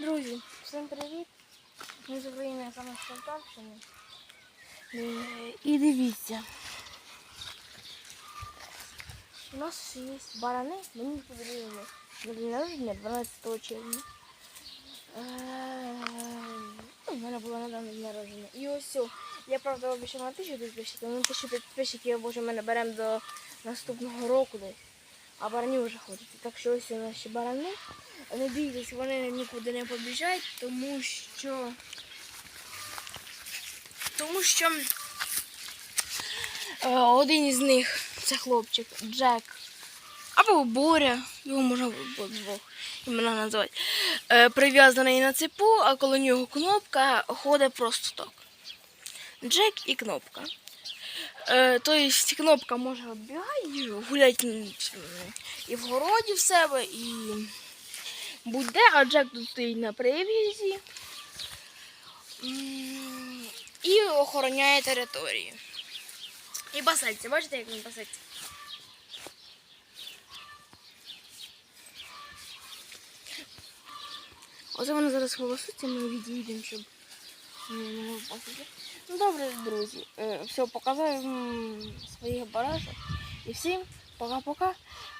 Друзі, всім привіт! Ми з України саме з Полтавщини. Е, І дивіться. У нас є барани, мені подарили на день народження 12 червня. Е, ну, У мене було недавно день народження. І ось я правда обіцяла тисячу підписчиків, ну тисячу підписчиків, боже, ми наберемо до наступного року десь. А баранів вже ходять. Так що ось у нас ще барани. Бійтесь, вони нікуди не побіжать, тому що. Тому що е, один із них це хлопчик Джек. Або Боря, його можна б- двох імена називати. Е, прив'язаний на цепу, а коло нього кнопка ходить просто так. Джек і кнопка. Е, тобто кнопка може відбігати, гуляти і в городі в себе, і будь-де, а Джек тут стоїть на привізі і охороняє територію. І пасеться, бачите, як він пасеться? Оце вони зараз голосуться, ми відійдемо, щоб не могли пасити. Ну добре, друзі, е, все, показав своїх барашок. І всім пока-пока.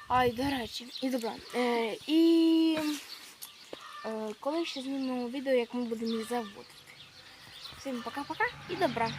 А і до речі, і добра. Е, і коли ще знімемо відео, як ми будемо їх заводити. Всім пока-пока і добра.